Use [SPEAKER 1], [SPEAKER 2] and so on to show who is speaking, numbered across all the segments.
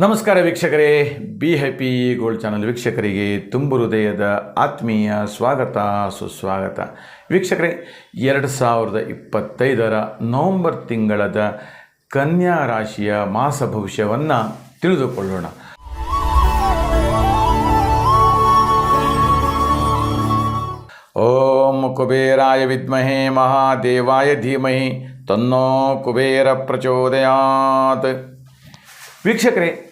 [SPEAKER 1] ನಮಸ್ಕಾರ ವೀಕ್ಷಕರೇ be happy gold channel ವೀಕ್ಷಕರಿಗೆ ತುಂಬು ಹೃದಯದ ಆತ್ಮೀಯ ಸ್ವಾಗತ, ಸುಸ್ವಾಗತ. ವೀಕ್ಷಕರೇ, ಎರಡು ಸಾವಿರದ ಇಪ್ಪತ್ತೈದರ ನವಂಬರ್ ತಿಂಗಳದ ಕನ್ಯಾ ರಾಶಿಯ ಮಾಸ ಭವಿಷ್ಯವನ್ನು ತಿಳಿದುಕೊಳ್ಳೋಣ. ಓಂ ಕುಬೇರಾಯ ವಿದ್ಮಹೇ ಮಹಾದೇವಾಯ ಧೀಮಹಿ ತನ್ನೋ ಕುಬೇರ ಪ್ರಚೋದಯಾತ್. ವೀಕ್ಷಕರೇ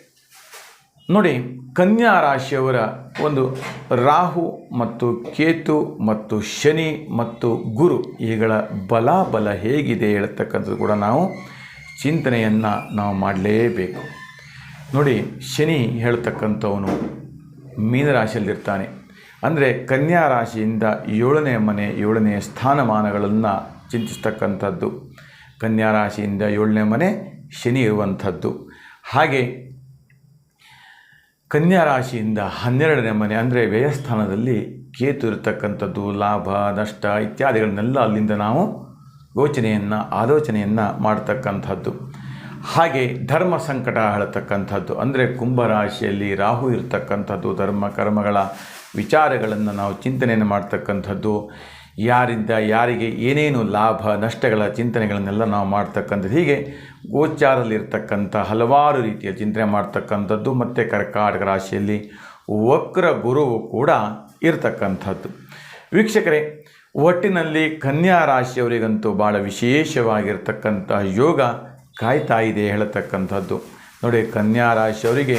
[SPEAKER 1] ನೋಡಿ, ಕನ್ಯಾ ರಾಶಿಯವರ ಒಂದು ರಾಹು ಮತ್ತು ಕೇತು ಮತ್ತು ಶನಿ ಮತ್ತು ಗುರು ಇವುಗಳ ಬಲ ಬಲ ಹೇಗಿದೆ ಹೇಳ್ತಕ್ಕಂಥದ್ದು ಕೂಡ ನಾವು ಚಿಂತನೆಯನ್ನು ನಾವು ಮಾಡಲೇಬೇಕು. ನೋಡಿ, ಶನಿ ಹೇಳ್ತಕ್ಕಂಥವನು ಮೀನರಾಶಿಯಲ್ಲಿರ್ತಾನೆ ಅಂದರೆ ಕನ್ಯಾ ರಾಶಿಯಿಂದ ಏಳನೇ ಮನೆ, ಏಳನೇ ಸ್ಥಾನಮಾನಗಳನ್ನು ಚಿಂತಿಸ್ತಕ್ಕಂಥದ್ದು. ಕನ್ಯಾ ರಾಶಿಯಿಂದ ಏಳನೇ ಮನೆ ಶನಿ ಇರುವಂಥದ್ದು. ಹಾಗೆ ಕನ್ಯಾ ರಾಶಿಯಿಂದ ಹನ್ನೆರಡನೇ ಮನೆ ಅಂದರೆ ವ್ಯಯಸ್ಥಾನದಲ್ಲಿ ಕೇತು ಇರತಕ್ಕಂಥದ್ದು, ಲಾಭ, ನಷ್ಟ ಇತ್ಯಾದಿಗಳನ್ನೆಲ್ಲ ಅಲ್ಲಿಂದ ನಾವು ಯೋಚನೆಯನ್ನು, ಆಲೋಚನೆಯನ್ನು ಮಾಡ್ತಕ್ಕಂಥದ್ದು. ಹಾಗೆ ಧರ್ಮ ಸಂಕಟ ಹೇಳತಕ್ಕಂಥದ್ದು ಅಂದರೆ ಕುಂಭರಾಶಿಯಲ್ಲಿ ರಾಹು ಇರತಕ್ಕಂಥದ್ದು, ಧರ್ಮ, ಕರ್ಮಗಳ ವಿಚಾರಗಳನ್ನು ನಾವು ಚಿಂತನೆಯನ್ನು ಮಾಡ್ತಕ್ಕಂಥದ್ದು. ಯಾರಿಂದ ಯಾರಿಗೆ ಏನೇನು ಲಾಭ, ನಷ್ಟಗಳ ಚಿಂತನೆಗಳನ್ನೆಲ್ಲ ನಾವು ಮಾಡ್ತಕ್ಕಂಥದ್ದು, ಹೀಗೆ ಗೋಚಾರದಲ್ಲಿರ್ತಕ್ಕಂಥ ಹಲವಾರು ರೀತಿಯ ಚಿಂತನೆ ಮಾಡ್ತಕ್ಕಂಥದ್ದು, ಮತ್ತು ಕರ್ಕಾಟಕ ರಾಶಿಯಲ್ಲಿ ವಕ್ರ ಗುರುವು ಕೂಡ ಇರತಕ್ಕಂಥದ್ದು. ವೀಕ್ಷಕರೇ, ಒಟ್ಟಿನಲ್ಲಿ ಕನ್ಯಾ ರಾಶಿಯವರಿಗಂತೂ ಭಾಳ ವಿಶೇಷವಾಗಿರ್ತಕ್ಕಂಥ ಯೋಗ ಕಾಯ್ತಾ ಇದೆ ಹೇಳತಕ್ಕಂಥದ್ದು. ನೋಡಿ, ಕನ್ಯಾ ರಾಶಿಯವರಿಗೆ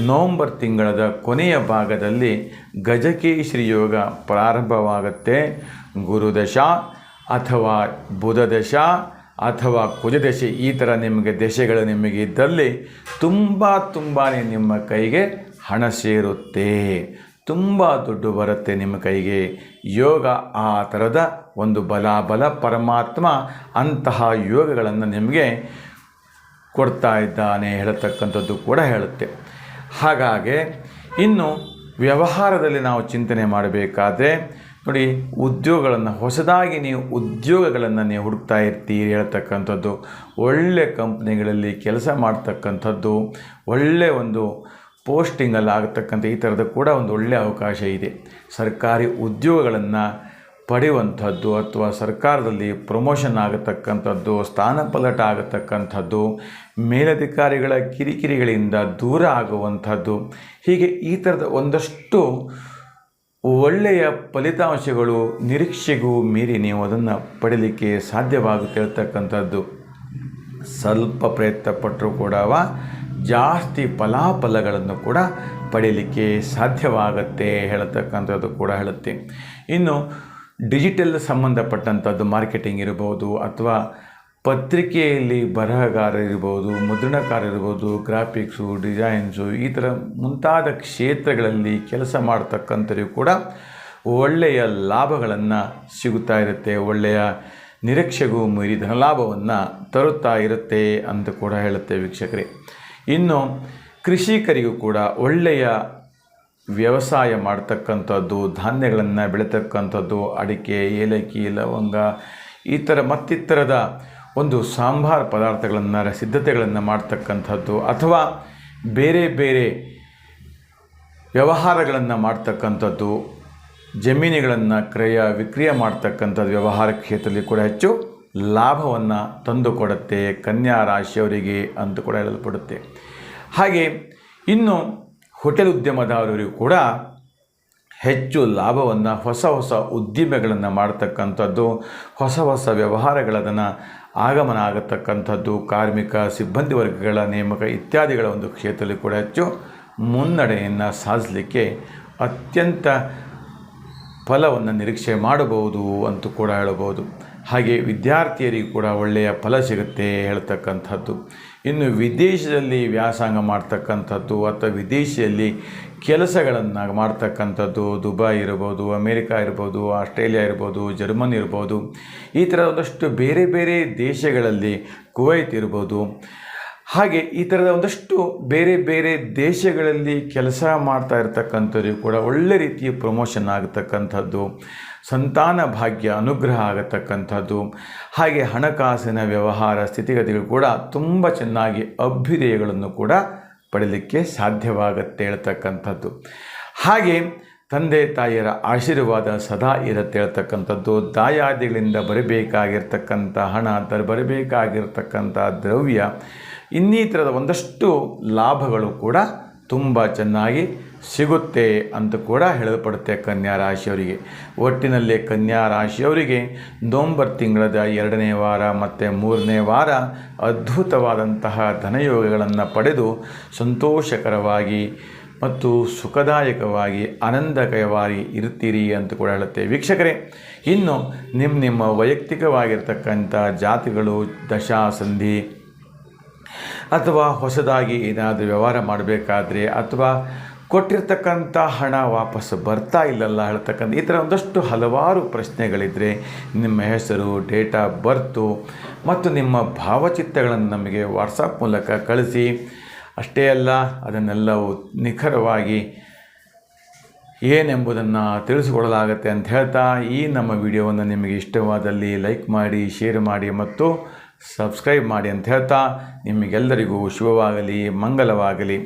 [SPEAKER 1] ನವಂಬರ್ ತಿಂಗಳದ ಕೊನೆಯ ಭಾಗದಲ್ಲಿ ಗಜಕೇಶ್ರಿ ಯೋಗ ಪ್ರಾರಂಭವಾಗುತ್ತೆ. ಗುರುದಶ ಅಥವಾ ಬುಧದಶ ಅಥವಾ ಕುಜದಶೆ, ಈ ಥರ ನಿಮಗೆ ದಶೆಗಳು ನಿಮಗೆ ಇದ್ದಲ್ಲಿ ತುಂಬ ತುಂಬಾ ನಿಮ್ಮ ಕೈಗೆ ಹಣ ಸೇರುತ್ತೆ. ತುಂಬ ದುಡ್ಡು ಬರುತ್ತೆ ನಿಮ್ಮ ಕೈಗೆ. ಯೋಗ ಆ ಥರದ ಒಂದು ಬಲಾಬಲ ಬಲ ಪರಮಾತ್ಮ ಅಂತಹ ಯೋಗಗಳನ್ನು ನಿಮಗೆ ಕೊಡ್ತಾ ಇದ್ದಾನೆ ಹೇಳತಕ್ಕಂಥದ್ದು ಕೂಡ ಹೇಳುತ್ತೆ. ಹಾಗಾಗಿ ಇನ್ನು ವ್ಯವಹಾರದಲ್ಲಿ ನಾವು ಚಿಂತನೆ ಮಾಡಬೇಕಾದ್ರೆ ನೋಡಿ, ಉದ್ಯೋಗಗಳನ್ನು ಹೊಸದಾಗಿ ನೀವು ಉದ್ಯೋಗಗಳನ್ನು ನೀವು ಹುಡುಕ್ತಾ ಇರ್ತೀರಿ ಹೇಳ್ತಕ್ಕಂಥದ್ದು. ಒಳ್ಳೆ ಕಂಪ್ನಿಗಳಲ್ಲಿ ಕೆಲಸ ಮಾಡ್ತಕ್ಕಂಥದ್ದು, ಒಳ್ಳೆ ಒಂದು ಪೋಸ್ಟಿಂಗಲ್ಲಿ ಆಗತಕ್ಕಂಥ ಈ ಥರದ ಕೂಡ ಒಂದು ಒಳ್ಳೆಯ ಅವಕಾಶ ಇದೆ. ಸರ್ಕಾರಿ ಉದ್ಯೋಗಗಳನ್ನು ಪಡೆಯುವಂಥದ್ದು ಅಥವಾ ಸರ್ಕಾರದಲ್ಲಿ ಪ್ರಮೋಷನ್ ಆಗತಕ್ಕಂಥದ್ದು ಸ್ಥಾನಪಲ್ಲಟ ಆಗತಕ್ಕಂಥದ್ದು, ಮೇಲಧಿಕಾರಿಗಳ ಕಿರಿಕಿರಿಗಳಿಂದ ದೂರ ಆಗುವಂಥದ್ದು, ಹೀಗೆ ಈ ಥರದ ಒಂದಷ್ಟು ಒಳ್ಳೆಯ ಫಲಿತಾಂಶಗಳು ನಿರೀಕ್ಷೆಗೂ ಮೀರಿ ನೀವು ಅದನ್ನು ಪಡೀಲಿಕ್ಕೆ ಸಾಧ್ಯವಾಗುತ್ತೆ ಹೇಳ್ತಕ್ಕಂಥದ್ದು. ಸ್ವಲ್ಪ ಪ್ರಯತ್ನ ಪಟ್ಟರೂ ಕೂಡ ಜಾಸ್ತಿ ಫಲಾಫಲಗಳನ್ನು ಕೂಡ ಪಡೀಲಿಕ್ಕೆ ಸಾಧ್ಯವಾಗುತ್ತೆ ಹೇಳತಕ್ಕಂಥದ್ದು ಕೂಡ ಹೇಳುತ್ತೆ. ಇನ್ನು ಡಿಜಿಟಲ್ ಸಂಬಂಧಪಟ್ಟಂಥದ್ದು ಮಾರ್ಕೆಟಿಂಗ್ ಇರ್ಬೋದು ಅಥವಾ ಪತ್ರಿಕೆಯಲ್ಲಿ ಬರಹಗಾರ ಇರ್ಬೋದು, ಮುದ್ರಣಕಾರ ಇರ್ಬೋದು, ಗ್ರಾಫಿಕ್ಸು, ಡಿಸೈನ್ಸು ಈ ಥರ ಮುಂತಾದ ಕ್ಷೇತ್ರಗಳಲ್ಲಿ ಕೆಲಸ ಮಾಡ್ತಕ್ಕಂಥರಿಗೂ ಕೂಡ ಒಳ್ಳೆಯ ಲಾಭಗಳನ್ನು ಸಿಗುತ್ತಾ ಇರುತ್ತೆ, ಒಳ್ಳೆಯ ನಿರೀಕ್ಷೆಗೂ ಮೀರಿ ಧನಲಾಭವನ್ನು ತರುತ್ತಾ ಇರುತ್ತೆ ಅಂತ ಕೂಡ ಹೇಳುತ್ತೆ ವೀಕ್ಷಕರೇ. ಇನ್ನು ಕೃಷಿಕರಿಗೂ ಕೂಡ ಒಳ್ಳೆಯ ವ್ಯವಸಾಯ ಮಾಡ್ತಕ್ಕಂಥದ್ದು, ಧಾನ್ಯಗಳನ್ನು ಬೆಳೀತಕ್ಕಂಥದ್ದು, ಅಡಿಕೆ, ಏಲಕ್ಕಿ, ಲವಂಗ, ಈ ಥರ ಮತ್ತಿತರದ ಒಂದು ಸಾಂಬಾರು ಪದಾರ್ಥಗಳನ್ನು, ಸಿದ್ಧತೆಗಳನ್ನು ಮಾಡ್ತಕ್ಕಂಥದ್ದು ಅಥವಾ ಬೇರೆ ಬೇರೆ ವ್ಯವಹಾರಗಳನ್ನು ಮಾಡ್ತಕ್ಕಂಥದ್ದು, ಜಮೀನುಗಳನ್ನು ಕ್ರಯ, ವಿಕ್ರಯ ಮಾಡ್ತಕ್ಕಂಥದ್ದು ವ್ಯವಹಾರ ಕ್ಷೇತ್ರದಲ್ಲಿ ಕೂಡ ಹೆಚ್ಚು ಲಾಭವನ್ನು ತಂದುಕೊಡುತ್ತೆ, ಕನ್ಯಾ ರಾಶಿಯವರಿಗೆ ಅಂತ ಕೂಡ ಹೇಳಲ್ಪಡುತ್ತೆ. ಹಾಗೆ ಇನ್ನು ಹೋಟೆಲ್ ಉದ್ಯಮದವರಿಗೂ ಕೂಡ ಹೆಚ್ಚು ಲಾಭವನ್ನು ಹೊಸ ಹೊಸ ಉದ್ದಿಮೆಗಳನ್ನು ಮಾಡ್ತಕ್ಕಂಥದ್ದು, ಹೊಸ ಹೊಸ ವ್ಯವಹಾರಗಳನ್ನು ಆಗಮನ ಆಗತಕ್ಕಂಥದ್ದು, ಕಾರ್ಮಿಕ ಸಿಬ್ಬಂದಿ ವರ್ಗಗಳ ನೇಮಕ ಇತ್ಯಾದಿಗಳ ಒಂದು ಕ್ಷೇತ್ರದಲ್ಲಿ ಕೂಡ ಹೆಚ್ಚು ಮುನ್ನಡೆಯನ್ನು ಸಾಧಿಸಲಿಕ್ಕೆ ಅತ್ಯಂತ ಫಲವನ್ನು ನಿರೀಕ್ಷೆ ಮಾಡಬಹುದು ಅಂತ ಕೂಡ ಹೇಳಬಹುದು. ಹಾಗೆ ವಿದ್ಯಾರ್ಥಿಯರಿಗೂ ಕೂಡ ಒಳ್ಳೆಯ ಫಲ ಸಿಗುತ್ತೆ ಹೇಳ್ತಕ್ಕಂಥದ್ದು. ಇನ್ನು ವಿದೇಶದಲ್ಲಿ ವ್ಯಾಸಂಗ ಮಾಡ್ತಕ್ಕಂಥದ್ದು ಅಥವಾ ವಿದೇಶಿಯಲ್ಲಿ ಕೆಲಸಗಳನ್ನು ಮಾಡ್ತಕ್ಕಂಥದ್ದು ದುಬೈ ಇರ್ಬೋದು, ಅಮೇರಿಕಾ ಇರ್ಬೋದು, ಆಸ್ಟ್ರೇಲಿಯಾ ಇರ್ಬೋದು, ಜರ್ಮನಿ ಇರ್ಬೋದು, ಈ ಥರ ಒಂದಷ್ಟು ಬೇರೆ ಬೇರೆ ದೇಶಗಳಲ್ಲಿ ಕುವೈತ್ ಇರ್ಬೋದು. ಹಾಗೆ ಈ ಥರದ ಒಂದಷ್ಟು ಬೇರೆ ಬೇರೆ ದೇಶಗಳಲ್ಲಿ ಕೆಲಸ ಮಾಡ್ತಾ ಇರ್ತಕ್ಕಂಥವ್ರಿಗೂ ಕೂಡ ಒಳ್ಳೆ ರೀತಿಯ ಪ್ರಮೋಷನ್ ಆಗತಕ್ಕಂಥದ್ದು. ಸಂತಾನ ಭಾಗ್ಯ, ಅನುಗ್ರಹ ಆಗತಕ್ಕಂಥದ್ದು. ಹಾಗೆ ಹಣಕಾಸಿನ ವ್ಯವಹಾರ ಸ್ಥಿತಿಗತಿಗಳು ಕೂಡ ತುಂಬ ಚೆನ್ನಾಗಿ ಅಭ್ಯುದಯಗಳನ್ನು ಕೂಡ ಪಡೆಯಲಿಕ್ಕೆ ಸಾಧ್ಯವಾಗುತ್ತೆ ಹೇಳ್ತಕ್ಕಂಥದ್ದು. ಹಾಗೆ ತಂದೆ ತಾಯಿಯರ ಆಶೀರ್ವಾದ ಸದಾ ಇರುತ್ತೆ ಹೇಳ್ತಕ್ಕಂಥದ್ದು. ದಾಯಾದಿಗಳಿಂದ ಬರಬೇಕಾಗಿರ್ತಕ್ಕಂಥ ಹಣ ತರ ಬರಬೇಕಾಗಿರ್ತಕ್ಕಂಥ ದ್ರವ್ಯ, ಇನ್ನಿತರದ ಒಂದಷ್ಟು ಲಾಭಗಳು ಕೂಡ ತುಂಬ ಚೆನ್ನಾಗಿ ಸಿಗುತ್ತೆ ಅಂತ ಕೂಡ ಹೇಳಲ್ಪಡುತ್ತೆ ಕನ್ಯಾ ರಾಶಿಯವರಿಗೆ ಒಟ್ಟಿನಲ್ಲಿ ಕನ್ಯಾ ರಾಶಿಯವರಿಗೆ ನವಂಬರ್ ತಿಂಗಳದ ಎರಡನೇ ವಾರ ಮತ್ತು ಮೂರನೇ ವಾರ ಅದ್ಭುತವಾದಂತಹ ಧನಯೋಗಗಳನ್ನು ಪಡೆದು ಸಂತೋಷಕರವಾಗಿ ಮತ್ತು ಸುಖದಾಯಕವಾಗಿ ಆನಂದಕರವಾಗಿ ಇರ್ತೀರಿ ಅಂತ ಕೂಡ ಹೇಳುತ್ತೆ. ವೀಕ್ಷಕರೇ, ಇನ್ನು ನಿಮ್ಮ ನಿಮ್ಮ ವೈಯಕ್ತಿಕವಾಗಿರ್ತಕ್ಕಂಥ ಜಾತಿಗಳು, ದಶಾ, ಸಂಧಿ ಅಥವಾ ಹೊಸದಾಗಿ ಏನಾದರೂ ವ್ಯವಹಾರ ಮಾಡಬೇಕಾದ್ರೆ ಅಥವಾ ಕೊಟ್ಟಿರ್ತಕ್ಕಂಥ ಹಣ ವಾಪಸ್ಸು ಬರ್ತಾ ಇಲ್ಲಲ್ಲ ಹೇಳ್ತಕ್ಕಂಥ ಈ ಥರ ಒಂದಷ್ಟು ಹಲವಾರು ಪ್ರಶ್ನೆಗಳಿದ್ದರೆ ನಿಮ್ಮ ಹೆಸರು, ಡೇಟ್ ಆಫ್ ಬರ್ತು ಮತ್ತು ನಿಮ್ಮ ಭಾವಚಿತ್ರಗಳನ್ನು ನಮಗೆ ವಾಟ್ಸಪ್ ಮೂಲಕ ಕಳಿಸಿ. ಅಷ್ಟೇ ಅಲ್ಲ, ಅದನ್ನೆಲ್ಲವೂ ನಿಖರವಾಗಿ ಏನೆಂಬುದನ್ನು ತಿಳಿಸಿಕೊಡಲಾಗುತ್ತೆ ಅಂತ ಹೇಳ್ತಾ ಈ ನಮ್ಮ ವಿಡಿಯೋವನ್ನು ನಿಮಗೆ ಇಷ್ಟವಾದಲ್ಲಿ ಲೈಕ್ ಮಾಡಿ, ಶೇರ್ ಮಾಡಿ ಮತ್ತು ಸಬ್ಸ್ಕ್ರೈಬ್ ಮಾಡಿ ಅಂತ ಹೇಳ್ತಾ ನಿಮಗೆಲ್ಲರಿಗೂ ಶುಭವಾಗಲಿ, ಮಂಗಲವಾಗಲಿ.